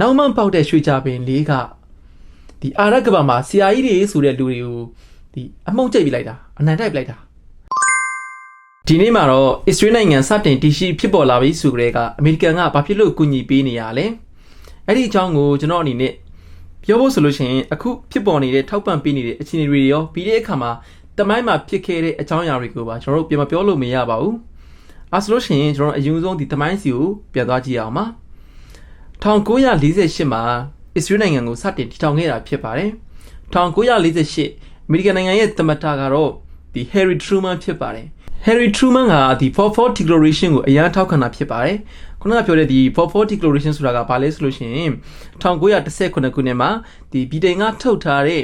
နောက်မှပေါက်တဲ့ရွှေကြပင်လေးကဒီအာရကဘာမှာဆရာကြီးတွေဆိုတဲ့လူတွေကိုဒီအမှုန့်ကျိတ်ပြလိုက်တာအနံတိုက်ပြလိုက်တာဒီနေ့မှာတော့အစ္စရေးနိုင်ငံစတင်တည်ရှိဖြစ်ပေါ်လာပြီဆိုကြတဲ့ကအမေရိကန်ကဘာဖြစ်လို့ကူညီပေးနေရလဲအဲ့ဒီအကြောင်းကိုကျွန်တော်အနေနဲ့ပြောဖို့ဆိုလို့ရှိရင်အခုဖြစ်ပေါ်နေတဲ့ထောက်ပံ့ပေးနေတဲ့အခြေအနေတွေရောပြီးတဲ့အခါမှာတမိုင်းမှာဖြစ်ခဲ့တဲ့အကြောင်းအရာတွေကိုပါကျွန်တော်တို့ပြန်မပြောလို့မရပါဘူးအဲဆိုလို့ရှိရင်ကျွန်တော်အရင်ဆုံးဒီတမိုင်းစီကိုပြန်သွားကြည့်အောင်ပါ 1948မှာအစ္စရေးနိုင်ငံကိုစတင်တည်ထောင်ခဲ့တာဖြစ်ပါတယ်1948အမေရိကန်နိုင်ငံရဲ့သမ္မတကတော့ဒီ Harry Truman ဖြစ်ပါတယ် Harry Truman ကဒီ44 Declaration ကိုအရန်ထောက်ခံတာဖြစ်ပါတယ်ခုနကပြောတဲ့ဒီ44 Declaration ဆိုတာကဘာလဲဆိုလို့ရှိရင်1918ခုနှစ်မှာဒီဗြိတိန်ကထုတ်ထားတဲ့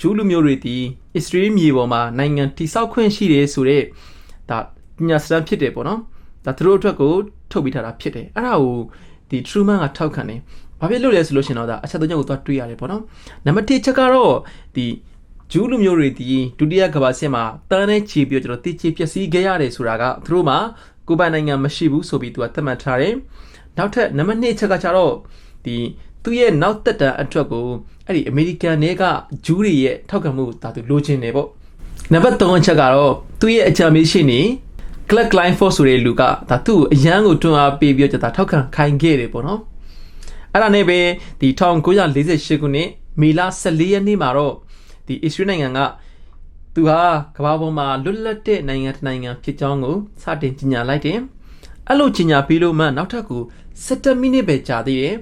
ဂျူးလူမျိုးတွေဒီအစ္စရေးမြေပေါ်မှာနိုင်ငံတိဆောက်ခွင့်ရှိတယ်ဆိုတော့ဒါညစတမ်းဖြစ်တယ်ပေါ့နော်ဒါသူတို့အတွက်ကိုထုတ်ပေးထားတာဖြစ်တယ်အဲ့ဒါကို ဒီ Truman ကထောက်ခံတယ်ဘာဖြစ်လို့လဲဆိုလို့ရှိရင်တော့ဒါအချက်သုံးချက်ကိုသွားတွေးရတယ်ပေါ့နော်နံပါတ်1ချက်ကတော့ဒီဂျူးလူမျိုးတွေဒီဒုတိယကမ္ဘာစစ်မှာတန်းနဲ့ချီပြီးတော့ကျွန်တော်တိချီပျက်စီးခဲ့ရတယ်ဆိုတာကသူတို့မှာကိုယ်ပိုင်နိုင်ငံမရှိဘူးဆိုပြီးသူကသတ်မှတ်ထားတယ်နောက်ထပ်နံပါတ်2ချက်ကကျတော့ဒီသူ့ရဲ့နောက်သက်တမ်းအတွက်ကိုအဲ့ဒီအမေရိကန်တွေကဂျူးတွေရဲ့ထောက်ခံမှုဒါသူလိုချင်တယ်ပေါ့နံပါတ်3အချက်ကတော့သူ့ရဲ့အကြံပေးရှိနေ Clark Clifford ဆိုတဲ့လူကဒါသူ့ကိုအရန်ကိုတွန်းအားပေးပြီးတော့ဒါထောက်ခံခိုင်းခဲ့တယ်ပေါ့နော်အဲ့ဒါနဲ့ပဲဒီ1948ခုနှစ်မေလ14ရက်နေ့မှာတော့ဒီအစ္စရေးနိုင်ငံကသူဟာကမ္ဘာပေါ်မှာလွတ်လပ်တဲ့နိုင်ငံတစ်နိုင်ငံဖြစ်ကြောင်းကိုစတင်ကြေညာလိုက်တယ်အဲ့လိုကြေညာပြီးလို့မှနောက်ထပ်ကို17မိနစ်ပဲကြာသေးတယ်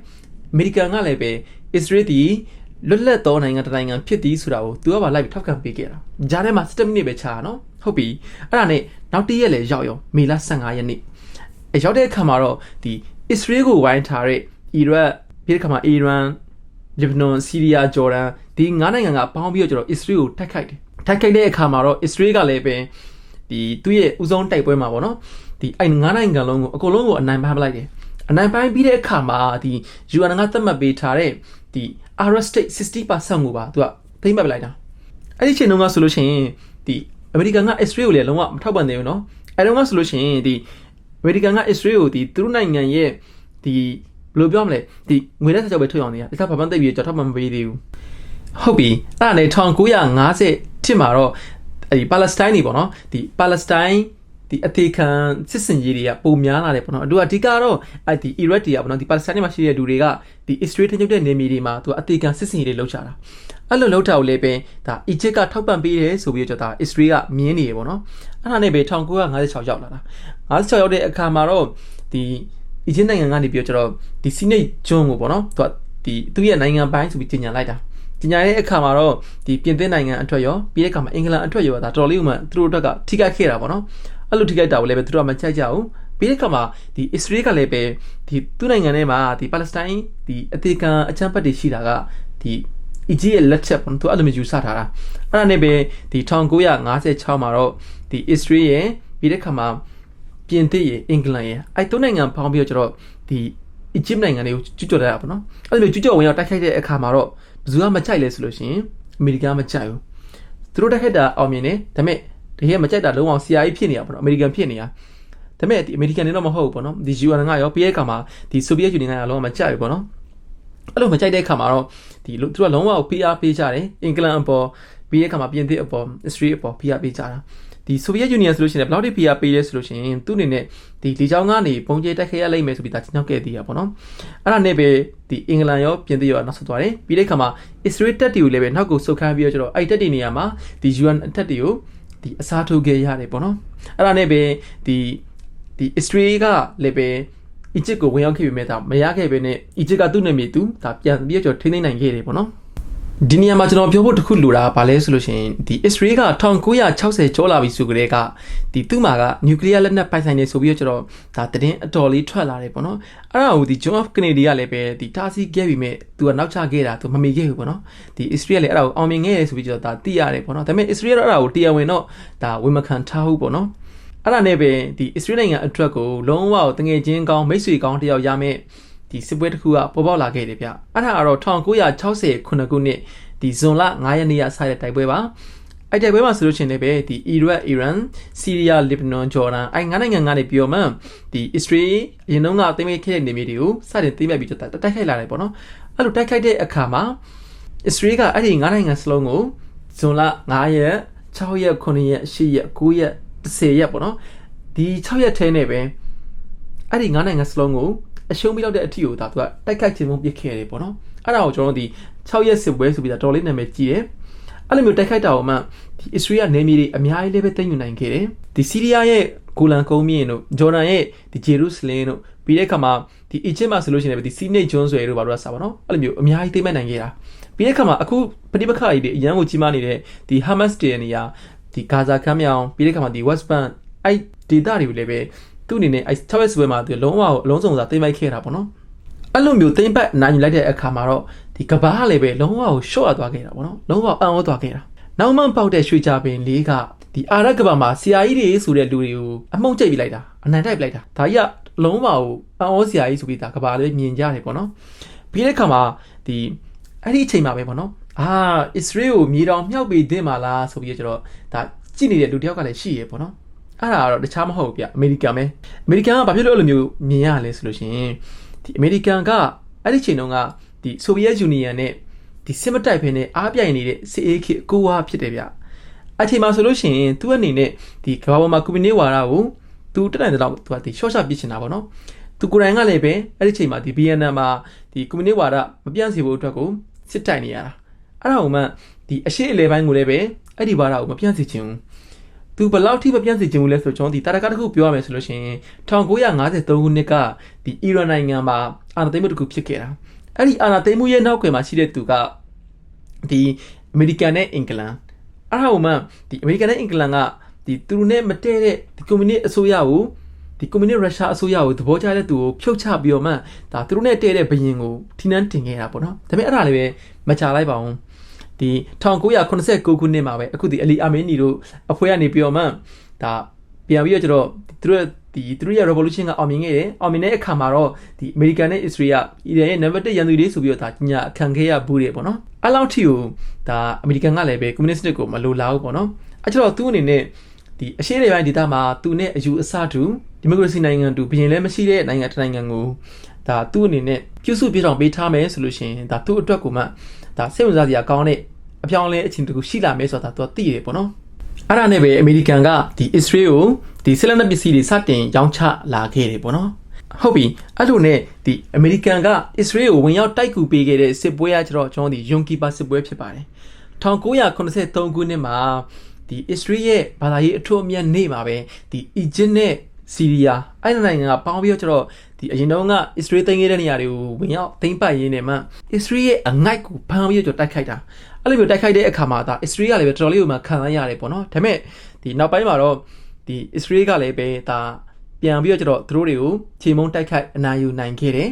အမေရိကန်ကလည်းပဲအစ္စရေးဒီလွတ်လပ်သောနိုင်ငံတစ်နိုင်ငံဖြစ်သည်ဆိုတာကိုသူကပါလိုက်ပြီးထောက်ခံပေးခဲ့တာဂျားထဲမှာ17မိနစ်ပဲခြာနော် ဟုတ်ပြီအဲ့ဒါနဲ့နောက်တစ်ရက်လည်းရောက်ရောမေလ15ရက်နေ့အရောက်တဲ့အခါမှာတော့ဒီအစ္စရေးကိုဝိုင်းထားတဲ့အီရတ်ပြီးတဲ့အခါမှာအီရန်လီဘနွန်ဆီးရီးယားဂျော်ဒန်ဒီငါးနိုင်ငံကပေါင်းပြီးတော့ကျွန်တော်အစ္စရေးကိုတိုက်ခိုက်တယ်တိုက်ခိုက်တဲ့အခါမှာတော့အစ္စရေးကလည်းပဲဒီသူ့ရဲ့ဥဆုံးတိုက်ပွဲမှာပေါ့နော်ဒီအဲ့ငါးနိုင်ငံလုံးကိုအကုန်လုံးကိုအနိုင်ပိုင်းပလိုက်တယ်အနိုင်ပိုင်းပြီးတဲ့အခါမှာဒီ UN ကသတ်မှတ်ပေးထားတဲ့ဒီ Arab State 60%ကိုပါသူကသိမ်းမှတ်ပလိုက်တာအဲ့ဒီချိန်တုန်းကဆိုလို့ရှိရင်ဒီ အမေရိကန်ကအစ္စရေးကိုလည်းလုံးဝမထောက်ပံ့သေးဘူးเนาะအဲ့တုန်းကဆိုလို့ရှိရင်ဒီအမေရိကန်ကအစ္စရေးကိုဒီသူတို့နိုင်ငံရဲ့ဒီဘယ်လိုပြောမလဲဒီငွေလက်ဆက်ကြောက်ပဲထုတ်အောင်နေတာတခြားဘာမှသိပြီးကြောက်ထောက်မှမပေးသေးဘူးဟုတ်ပြီအဲ့ဒါနဲ့1950တစ်မှာတော့အဲဒီပါလက်စတိုင်းနေပေါ့နော်ဒီပါလက်စတိုင်း ဒီအသေးခံစစ်စင်ကြီးတွေကပုံများလာတယ်ပေါ့နော်အတူအဓိကတော့အဲ့ဒီ Iraq တွေကပေါ့နော်ဒီပါလက်စတိုင်းမှာရှိတဲ့လူတွေကဒီ Israel ထင်ချုပ်တဲ့နေမြေတွေမှာသူအသေးခံစစ်စင်ကြီးတွေလောက်ချတာအဲ့လိုလောက်တာကိုလည်းပဲဒါ Egypt ကထောက်ပံ့ပေးတယ်ဆိုပြီးတော့ဒါ Israel ကမြင်းနေရပေါ့နော်အဲ့ဒါနဲ့ပဲ1956ရောက်လာတာ56ရောက်တဲ့အခါမှာတော့ဒီအီဂျစ်နိုင်ငံကနေပြီးတော့ကျတော့ဒီစီနိတ်ဂျွန်းကိုပေါ့နော်သူကဒီသူ့ရဲ့နိုင်ငံပိုင်းဆိုပြီးကြီးညာလိုက်တာကြီးညာတဲ့အခါမှာတော့ဒီပြင်သစ်နိုင်ငံအတွက်ရောပြီးတဲ့အခါမှာအင်္ဂလန်အတွက်ရောဒါတော်လေးဥမှသူတို့အတွက်ကထိခိုက်ခဲ့တာပေါ့နော် အဲ့လိုထိခိုက်တာကိုလည်းပဲသူတို့ကမချိုက်ကြဘူးပြီးတဲ့အခါမှာဒီအစ္စရေးကလည်းပဲဒီသူ့နိုင်ငံထဲမှာဒီပါလက်စတိုင်းဒီအသေးခံအချမ်းပတ်တွေရှိတာကဒီအီဂျစ်ရဲ့လက်ချက်ပေါ့သူအဲ့လိုမျိုးယူဆထားတာအဲ့ဒါနဲ့ပဲဒီ1956မှာတော့ဒီအစ္စရေးရဲ့ပြီးတဲ့အခါမှာပြင်သစ်ရယ်အင်္ဂလန်ရယ်အဲ့သုံးနိုင်ငံပေါင်းပြီးတော့ကျတော့ဒီအီဂျစ်နိုင်ငံတွေကိုကျွတ်ကျော်တာပေါ့နော်အဲ့လိုမျိုးကျွတ်ကျော်ဝင်ရောက်တိုက်ခိုက်တဲ့အခါမှာတော့ဘယ်သူကမကြိုက်လဲဆိုလို့ရှိရင်အမေရိကန်မကြိုက်ဘူးသူတို့တိုက်ခိုက်တာအောင်မြင်တယ်ဒါပေမဲ့ တကယ်မကြိုက်တာလုံးဝ CIA ဖြစ်နေတာပေါ့နော်အမေရိကန်ဖြစ်နေတာဒါပေမဲ့ဒီအမေရိကန်တွေတော့မဟုတ်ဘူးပေါ့နော်ဒီ UN ကရောပြီးတဲ့အခါမှာဒီဆိုဗီယက်ယူနီယံကလုံးဝမကြိုက်ဘူးပေါ့နော်အဲ့လိုမကြိုက်တဲ့အခါမှာတော့ဒီသူကလုံးဝ PR ပေးကြတယ်အင်္ဂလန်အပေါ်ပြီးတဲ့အခါမှာပြင်သစ်အပေါ် Israel အပေါ် PR ပေးကြတာဒီဆိုဗီယက်ယူနီယံဆိုလို့ရှိရင်ဘယ်လောက်ထိ PR ပေးရဲဆိုလို့ရှိရင်သူ့အနေနဲ့ဒီလေကြောင်းကနေပုံကျဲတက်ခဲ့ရလိမ့်မယ်ဆိုပြီးဒါချောက်ခဲ့သေးရပါတော့အဲ့ဒါနဲ့ပဲဒီအင်္ဂလန်ရောပြင်သစ်ရောနောက်ဆက်သွားတယ်ပြီးတဲ့အခါမှာ Israel တက်တွေကိုလည်းပဲနောက်ကိုဆုတ်ခိုင်းပြီးတော့ကျတော့အဲ့တက်တွေနေရာမှာဒီ UN တက်တွေကို ဒီအစားထိုးခဲ့ရတယ်ပေါ့နော်အဲ့ဒါနဲ့ပဲဒီဒီ Israel ကလည်းပဲအီဂျစ်ကိုဝင်ရောက်ခဲ့ပေမဲ့ဒါမရခဲ့ပဲနဲ့အီဂျစ်ကသူ့နယ်မြေသူဒါပြန်ပြီးတော့ထိန်းသိမ်းနိုင်ခဲ့တယ်ပေါ့နော် ဒီနေရာမှာကျွန်တော်ပြောဖို့တခုလိုတာကဘာလဲဆိုလို့ရှိရင်ဒီ Israel က1960ကျော်လာပြီဆိုကြတဲ့ကဒီသူ့မှာကနျူကလ িয়ার လက်နက်ပိုင်ဆိုင်နေဆိုပြီးတော့ကျွန်တော်ဒါတည်င်းအတော်လေးထွက်လာတယ်ပေါ့နော်အဲ့ဒါကိုဒီ John F Kennedy ကလည်းပဲဒီတားဆီးခဲ့ပြီးမဲ့သူကနောက်ချခဲ့တာသူမမေ့ခဲ့ဘူးပေါ့နော်ဒီ Israel လည်းအဲ့ဒါကိုအောင်မြင်ခဲ့တယ်ဆိုပြီးကျွန်တော်ဒါသိရတယ်ပေါ့နော်ဒါပေမဲ့ Israel တော့အဲ့ဒါကိုတရားဝင်တော့ဒါဝန်မခံထားဘူးပေါ့နော်အဲ့ဒါနဲ့ပဲဒီ Israel နိုင်ငံအတွက်ကိုလုံးဝတငယ်ချင်းကောင်းမိတ်ဆွေကောင်းတယောက်ရမယ် ဒီစစ်ပွဲတစ်ခုကပေါ်ပေါက်လာခဲ့တယ်ဗျအဲ့ဒါကတော့1960ခုနှစ်ခုနှစ်ဒီဇွန်လ9ရက်နေ့ရစတဲ့တိုက်ပွဲပါအဲ့တိုက်ပွဲမှာဆိုလို့ရှိရင်လည်းပဲဒီအီရတ်အီရန်ဆီးရီးယားလစ်ဘနွန်ဂျော်ဒန်အဲ့ငါးနိုင်ငံကနေပြီးတော့မှဒီအစ္စရေးအရင်တုန်းကသိမ်းခဲ့တဲ့နေမြေတွေကိုစတင်သိမ်းလိုက်ပြီးတော့တိုက်ခိုက်လာတယ်ပေါ့နော်အဲ့လိုတိုက်ခိုက်တဲ့အခါမှာအစ္စရေးကအဲ့ဒီငါးနိုင်ငံစလုံးကိုဇွန်လ9ရက်6ရက်9ရက်10ရက်9ရက်10ရက်ပေါ့နော်ဒီ6ရက်ထဲနဲ့ပဲအဲ့ဒီငါးနိုင်ငံစလုံးကို အရှုံးပြီးတော့တဲ့အထီကိုဒါသူကတိုက်ခိုက်ခြင်းမပစ်ခဲ့တယ်ပေါ့နော်အဲ့ဒါကိုကျွန်တော်တို့ဒီ6ရက်စစ်ပွဲဆိုပြီးတော့တော်လေးနာမည်ကြီးတယ်အဲ့လိုမျိုးတိုက်ခိုက်တာကိုမှဒီအစ္စရေးကနေမြေတွေအများကြီးလည်းပဲသိမ်းယူနိုင်ခဲ့တယ်ဒီဆီးရီးယားရဲ့ဂိုလန်ကုန်းမြင့်တို့ဂျော်ဒန်ရဲ့ဒီဂျေရုဆလင်တို့ပြီးတဲ့အခါမှာဒီအီဂျစ်မှာဆိုလို့ရှိရင်လည်းဒီစီနိတ်ကျွန်းဆွယ်တို့ဘာလို့လဲဆိုပါတော့အဲ့လိုမျိုးအများကြီးသိမ်းမဲ့နိုင်ခဲ့တာပြီးတဲ့အခါမှာအခုပဋိပက္ခကြီးတွေအရန်ကိုကြီးမားနေတဲ့ဒီဟာမတ်စ်တေနေရာဒီဂါဇာကမ်းမြောင်ပြီးတဲ့အခါမှာဒီ West Bank အဲ့ဒေသတွေကိုလည်းပဲ သူ့အနေနဲ့အဲ့6ရက်ဆွဲမှာသူလုံးဝအလုံးစုံစာသိမ်းပိုက်ခဲ့တာပေါ့နော်အဲ့လိုမျိုးသိမ်းပိုက်နိုင်လိုက်တဲ့အခါမှာတော့ဒီကဘာကလည်းပဲလုံးဝကိုရှော့ရသွားခဲ့တာပေါ့နော်လုံးဝအံ့ဩသွားခဲ့တာနောက်မှပေါက်တဲ့ရွှေကြပင်လေးကဒီအာရက်ကဘာမှာဆရာကြီးတွေဆိုတဲ့လူတွေကိုအမှုန့်ကျိတ်ပြလိုက်တာအနံတိုက်ပြလိုက်တာဒါကြီးကလုံးဝကိုအံ့ဩစရာကြီးဆိုပြီးဒါကဘာလေးမြင်ကြတယ်ပေါ့နော်ပြီးတဲ့အခါမှာဒီအဲ့ဒီအချိန်မှာပဲပေါ့နော်အာအစ္စရေးကိုမြေတော်မြှောက်ပေးတင်ပါလားဆိုပြီးတော့ကျတော့ဒါကြည့်နေတဲ့လူတယောက်ကလည်းရှိရပေါ့နော် အဲ့ဒါကတော့တခြားမဟုတ်ဘူးဗျအမေရိကန်ပဲအမေရိကန်ကဘာဖြစ်လို့အဲ့လိုမျိုးမြင်ရလဲဆိုလို့ရှိရင်ဒီအမေရိကန်ကအဲ့ဒီချိန်တုန်းကဒီဆိုဗီယက်ယူနီယံနဲ့ဒီစစ်မတိုက်ဖဲနဲ့အားပြိုင်နေတဲ့စစ်အေးခေတ်ကိုဝါဖြစ်တယ်ဗျအချိန်မှာဆိုလို့ရှိရင်သူ့အနေနဲ့ဒီကမ္ဘာပေါ်မှာကွန်မြူနစ်ဝါဒကိုသူတက်နိုင်တဲ့တော့သူကဒီရှော့ရှော့ပြစ်ချင်တာပေါ့နော်သူကိုယ်တိုင်ကလည်းပဲအဲ့ဒီချိန်မှာဒီ BNN မှာဒီကွန်မြူနစ်ဝါဒမပြန့်စေဖို့အတွက်ကိုစစ်တိုက်နေရတာအဲ့ဒါကိုမှဒီအရှိအလေပိုင်းကိုလည်းပဲအဲ့ဒီဝါဒကိုမပြန့်စေချင်ဘူး သူဘယ်လောက်ထိမပြန့်စေချင်ဘူးလဲဆိုတော့ကျွန်တော်ဒီတာရကတစ်ခုပြောရမယ်ဆိုလို့ရှိရင်1953ခုနှစ်ကဒီအီရန်နိုင်ငံမှာအာဏာသိမ်းမှုတစ်ခုဖြစ်ခဲ့တာအဲ့ဒီအာဏာသိမ်းမှုရဲ့နောက်ကွယ်မှာရှိတဲ့သူကဒီအမေရိကန်နဲ့အင်္ဂလန်အဲ့ဒါကိုမှဒီအမေရိကန်နဲ့အင်္ဂလန်ကဒီသူတို့နဲ့မတည့်တဲ့ဒီကွန်မြူနစ်အစိုးရကိုဒီကွန်မြူနစ်ရုရှားအစိုးရကိုသဘောကျတဲ့သူကိုဖြုတ်ချပြီးတော့မှဒါသူတို့နဲ့တည့်တဲ့ဘရင်ကိုထိနှန်းတင်ခဲ့တာပေါ့နော်ဒါပေမဲ့အဲ့ဒါလည်းပဲမချလိုက်ပါဘူး ဒီ1989ခုနှစ်မှာပဲအခုဒီအလီအာမင်းနီတို့အဖွဲ့ကနေပြီးတော့မှဒါပြန်ပြီးတော့ကျတော့သူတို့ဒီသူတို့ရဲ့ revolution ကအောင်မြင်ခဲ့တယ်အောင်မြင်တဲ့အခါမှာတော့ဒီ American နဲ့ Israel ကအီရန်ရဲ့ number 1ရန်သူတွေဆိုပြီးတော့ဒါညာခံခဲ့ရဘူးတယ်ပေါ့နော်အဲ့လောက်ထိကိုဒါ American ကလည်းပဲ communist ကိုမလိုလားဘူးပေါ့နော်အဲ့ကျတော့သူ့အနေနဲ့ဒီအရှေ့လေပိုင်းဒေသမှာသူနဲ့အယူအဆတူဒီမိုကရေစီနိုင်ငံတူဘရင်လည်းမရှိတဲ့နိုင်ငံတစ်နိုင်ငံကိုဒါသူ့အနေနဲ့ပြုစုပြေဆောင်ပေးထားမယ်ဆိုလို့ရှိရင်ဒါသူ့အတွက်ကိုမှဒါစိတ်ဝင်စားစရာကောင်းတဲ့ အပြောင်းလဲအချင်းတကူရှိလာမယ်ဆိုတာသူကသိရတယ်ပေါ့နော်အဲ့ဒါနဲ့ပဲအမေရိကန်ကဒီ Israel ကိုဒီဆက်လက်နက်ပစ္စည်းတွေစတင်ရောင်းချလာခဲ့တယ်ပေါ့နော်ဟုတ်ပြီအဲ့လိုနဲ့ဒီအမေရိကန်က Israel ကိုဝင်ရောက်တိုက်ကူပေးခဲ့တဲ့စစ်ပွဲကကျတော့ကျွန်တော်ဒီ Yom Kippur စစ်ပွဲဖြစ်ပါတယ်1983ခုနှစ်မှာဒီ Israel ရဲ့ဘာသာရေးအထွတ်အမြတ်နေ့မှာပဲဒီ Egypt နဲ့စီးရီးယားအဲ့ဒီနိုင်ငံကပေါင်းပြီးတော့ကျတော့ဒီအရင်တုန်းက Israel သိမ်းခဲ့တဲ့နေရာတွေကိုဝင်ရောက်သိမ်းပိုက်ရင်းနဲ့မှ Israel ရဲ့အငိုက်ကိုဖမ်းပြီးတော့တိုက်ခိုက်တာ အဲ့လိုမျိုးတိုက်ခိုက်တဲ့အခါမှာဒါ Israel ကလည်းပဲတော်တော်လေးကိုမှခံရရတယ်ပေါ့နော်ဒါပေမဲ့ဒီနောက်ပိုင်းမှာတော့ဒီ Israel ကလည်းပဲဒါပြန်ပြီးတော့ကျတော့သူတို့တွေကိုခြေမုံတိုက်ခိုက်အနိုင်ယူနိုင်ခဲ့တယ်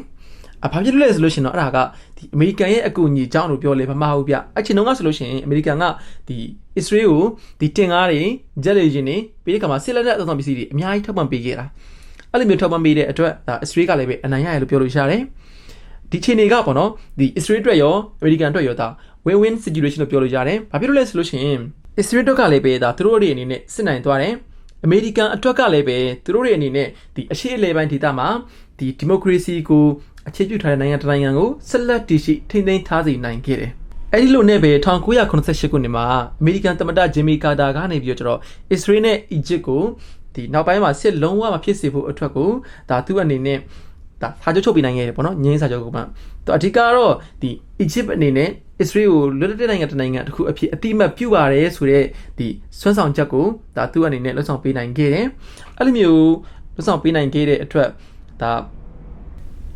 အဘာဖြစ်လို့လဲဆိုလို့ရှိရင်တော့အဲ့ဒါကဒီအမေရိကန်ရဲ့အကူအညီကြောင့်လို့ပြောလေမမဟုတ်ဗျအချိန်တုန်းကဆိုလို့ရှိရင်အမေရိကန်ကဒီအစ္စရေးကိုဒီတင်ကားတွေဂျက်လေဂျင်တွေပြီးတဲ့ခါမှာစစ်လက်နက်အသုံးပစ္စည်းတွေအများကြီးထောက်ပံ့ပေးခဲ့တာအဲ့လိုမျိုးထောက်ပံ့ပေးတဲ့အတွက်ဒါအစ္စရေးကလည်းပဲအနိုင်ရတယ်လို့ပြောလို့ရတယ်ဒီချိန်တွေကပေါ့နော်ဒီအစ္စရေးအတွက်ရောအမေရိကန်အတွက်ရောဒါ win win situation လို့ပြောလို့ရတယ်ဘာဖြစ်လို့လဲဆိုလို့ရှိရင်အစ္စရေးအတွက်ကလည်းပဲဒါသူတို့တွေအနေနဲ့စစ်နိုင်သွားတယ်အမေရိကန်အတွက်ကလည်းပဲသူတို့တွေအနေနဲ့ဒီအရှိအလဲပိုင်းဒေသမှာဒီဒီမိုကရေစီကိုအခြေပြုထားတဲ့နိုင်ငံတစ်နိုင်ငံကိုဆက်လက်တည်ရှိထိန်းသိမ်းထားစေနိုင်ခဲ့တယ်။အဲဒီလိုနဲ့ပဲ1988ခုနှစ်မှာအမေရိကန်သမ္မတဂျင်မီကာတာကနေပြီးတော့အစ္စရေးနဲ့အီဂျစ်ကိုဒီနောက်ပိုင်းမှာစစ်လုံးဝမဖြစ်စေဖို့အထွက်ကိုဒါသူ့အနေနဲ့ ဒါစာချုပ်ချုပ်ပေးနိုင်ခဲ့တယ်ပေါ့နော်ငင်းစာချုပ်ကမှသူအဓိကတော့ဒီအီဂျစ်အနေနဲ့အစ္စရေးကိုလွတ်လပ်တဲ့နိုင်ငံတစ်နိုင်ငံတစ်ခုအဖြစ်အတိအမှတ်ပြုပါတယ်ဆိုတဲ့ဒီဆွမ်းဆောင်ချက်ကိုဒါသူ့အနေနဲ့လွှတ်ဆောင်ပေးနိုင်ခဲ့တယ်အဲ့လိုမျိုးလွှတ်ဆောင်ပေးနိုင်ခဲ့တဲ့အတွက်ဒါ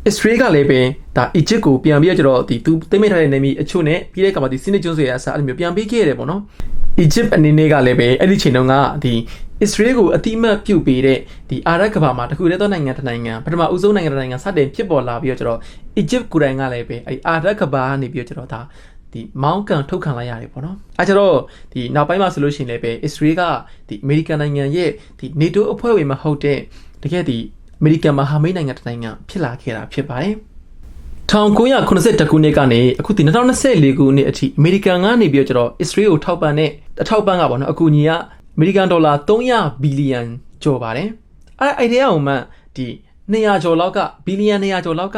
Israel ကလည်းပဲဒါ Egypt ကိုပြန်ပြီးတော့ကျတော့ဒီသူသိမ်းမိထားတဲ့နေမီအချို့နဲ့ပြီးတဲ့အခါမှာဒီ Sinai ကျွန်းဆွေအစားအဲ့လိုမျိုးပြန်ပေးခဲ့ရတယ်ပေါ့နော် Egypt အနေနဲ့ကလည်းပဲအဲ့ဒီချိန်တုန်းကဒီ Israel ကိုအတိအမှတ်ပြုတ်ပေးတဲ့ဒီအာရပ်ကမ္ဘာမှာတခုတည်းသောနိုင်ငံတစ်နိုင်ငံပထမဦးဆုံးနိုင်ငံတစ်နိုင်ငံစတင်ဖြစ်ပေါ်လာပြီးတော့ကျတော့ Egypt ကိုယ်တိုင်ကလည်းပဲအဲ့အာရပ်ကမ္ဘာကနေပြီးတော့ကျတော့ဒါဒီမောင်းကန်ထုတ်ခံလိုက်ရတယ်ပေါ့နော်အဲကြတော့ဒီနောက်ပိုင်းမှာဆိုလို့ရှိရင်လည်းပဲ Israel ကဒီအမေရိကန်နိုင်ငံရဲ့ဒီ NATO အဖွဲ့ဝင်မဟုတ်တဲ့တကယ်ဒီအမေရိကန်မဟာမိတ်နိုင်ငံတစ်နိုင်ငံဖြစ်လာခဲ့တာဖြစ်ပါတယ်1982ခုနှစ်ကနေအခုဒီ2024ခုနှစ်အထိအမေရိကန်ကနေပြီးတော့ကျတော့အစ္စရေးကိုထောက်ပံ့တဲ့အထောက်ပံ့ကပေါ့နော်အကူအညီက အမေရိကန်ဒေါ်လာ300ဘီလီယံကျော်ပါတယ်အဲ့အဲ့ဒီအောင်မှဒီ200ကျော်လောက်ကဘီလီယံ200ကျော်လောက်က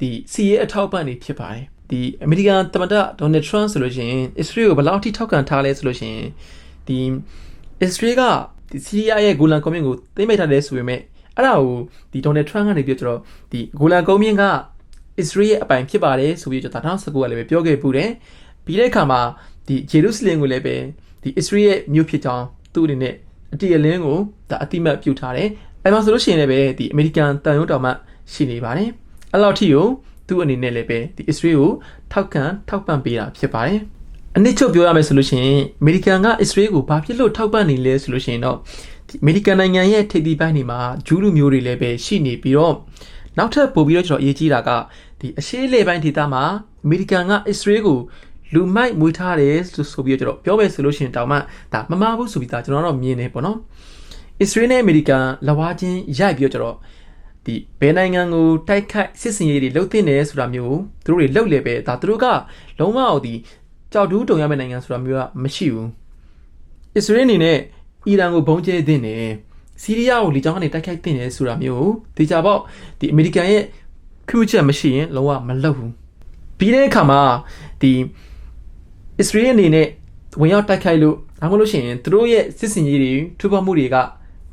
ဒီစီရေးအထောက်ပံ့တွေဖြစ်ပါတယ်ဒီအမေရိကန်သမ္မတဒေါ်နယ်ထရန့်ဆိုလို့ရှိရင်အစ္စရေးကိုဘယ်လောက်ထိထောက်ခံထားလဲဆိုလို့ရှိရင်ဒီအစ္စရေးကဒီစီးရီးယားရဲ့ဂိုလန်ကွန်မြင့်ကိုသိမ်းပိုက်ထားတယ်ဆိုပေမဲ့အဲ့ဒါကိုဒီဒေါ်နယ်ထရန့်ကနေပြီးတော့ဒီဂိုလန်ကွန်မြင့်ကအစ္စရေးရဲ့အပိုင်ဖြစ်ပါတယ်ဆိုပြီးတော့2019ကလည်းပဲပြောခဲ့ပူတယ်ပြီးတဲ့အခါမှာဒီဂျေရုဆလင်ကိုလည်းပဲဒီအစ္စရေးရဲ့မြို့ဖြစ်ကြောင်း သူ့အနေနဲ့အတိအလင်းကိုဒါအတိမတ်ပြုထားတယ်အဲမှာဆိုလို့ရှိရင်လည်းပဲဒီအမေရိကန်တန်ရုံးတော်မှရှိနေပါတယ်အဲ့လောက်ထိကိုသူ့အနေနဲ့လည်းပဲဒီအစ္စရေးကိုထောက်ခံထောက်ပံ့ပေးတာဖြစ်ပါတယ်အနည်းချုပ်ပြောရမယ်ဆိုလို့ရှိရင်အမေရိကန်ကအစ္စရေးကိုဘာဖြစ်လို့ထောက်ပံ့နေလဲဆိုလို့ရှိရင်တော့ဒီအမေရိကန်နိုင်ငံရဲ့ထိပ်သီးပိုင်းတွေမှာဂျူးလူမျိုးတွေလည်းပဲရှိနေပြီးတော့နောက်ထပ်ပို့ပြီးတော့ကျွန်တော်အရေးကြီးတာကဒီအရှေ့လေပိုင်းဒေသမှာအမေရိကန်ကအစ္စရေးကို လူမိုက်မွေးထားတယ်ဆိုဆိုပြီးတော့ကျွန်တော်ပြောမယ်ဆိုလို့ရှိရင်တောင်မှဒါမမှားဘူးဆိုပြီးသားကျွန်တော်တော့မြင်နေပေါ့နော်အစ္စရေးနဲ့အမေရိကန်လဝါချင်းရိုက်ပြီးတော့ကျွန်တော်ဒီဘယ်နိုင်ငံကိုတိုက်ခိုက်စစ်စင်ရေးတွေလှုပ်တင်တယ်ဆိုတာမျိုးသူတို့တွေလှုပ်လေပဲဒါသူတို့ကလုံးဝဒီကြောက်တူးတုံရမယ့်နိုင်ငံဆိုတာမျိုးကမရှိဘူးအစ္စရေးအနေနဲ့အီရန်ကိုဘုံကျဲတင်တယ်စီးရီးယားကိုလေကြောင်းကနေတိုက်ခိုက်တင်တယ်ဆိုတာမျိုးဒီကြပေါ့ဒီအမေရိကန်ရဲ့ခွင့်ပြုချက်မရှိရင်လုံးဝမလုပ်ဘူးပြီးတဲ့အခါမှာဒီ အစ္စရေးအနေနဲ့ဝင်ရောက်တိုက်ခိုက်လို့ဒါမှမဟုတ်လို့ရှိရင်သူတို့ရဲ့စစ်စင်ကြီးတွေထူပေါမှုတွေက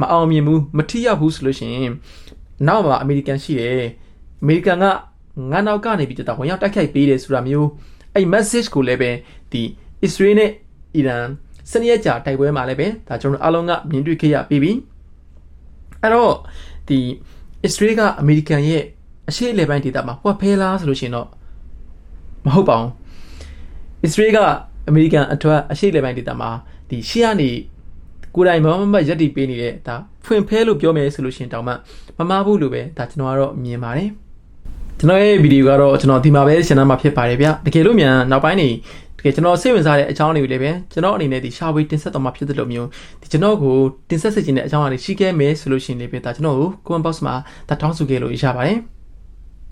မအောင်မြင်ဘူးမထိရောက်ဘူးဆိုလို့ရှိရင်နောက်မှာအမေရိကန်ရှိတယ်အမေရိကန်ကငါနောက်ကနေပြီးတော့ဝင်ရောက်တိုက်ခိုက်ပေးတယ်ဆိုတာမျိုးအဲ့ message ကိုလည်းပဲဒီအစ္စရေးနဲ့အီရန်စနေရက်ကြာတိုက်ပွဲမှာလည်းပဲဒါကျွန်တော်အားလုံးကမြင်တွေ့ခဲ့ရပြီးပြီအဲ့တော့ဒီအစ္စရေးကအမေရိကန်ရဲ့အရှေ့အလယ်ပိုင်းဒေသမှာဟွက်ဖဲလားဆိုလို့ရှိရင်တော့မဟုတ်ပါဘူး အစ္စရေးကအမေရိကန်အထွတ်အရှေ့အလယ်ပိုင်းဒေသမှာဒီရှေ့ကနေကိုယ်တိုင်မမမရက်တီပေးနေတဲ့ဒါဖွင့်ဖဲလို့ပြောမယ်ဆိုလို့ရှိရင်တောင်မှမမားဘူးလို့ပဲဒါကျွန်တော်ကတော့မြင်ပါတယ်ကျွန်တော်ရဲ့ဗီဒီယိုကတော့ကျွန်တော်ဒီမှာပဲရှင်းသားမှာဖြစ်ပါတယ်ဗျတကယ်လို့မြန်နောက်ပိုင်းနေတကယ်ကျွန်တော်စိတ်ဝင်စားတဲ့အကြောင်းတွေကိုလည်းပဲကျွန်တော်အနေနဲ့ဒီရှာဝေးတင်ဆက်တော်မှာဖြစ်တဲ့လိုမျိုးဒီကျွန်တော်ကိုတင်ဆက်စေချင်တဲ့အကြောင်းအရာတွေရှိခဲ့မယ်ဆိုလို့ရှိရင်လည်းပဲဒါကျွန်တော်ကို comment box မှာဒါတောင်းဆိုခဲ့လို့ရပါတယ်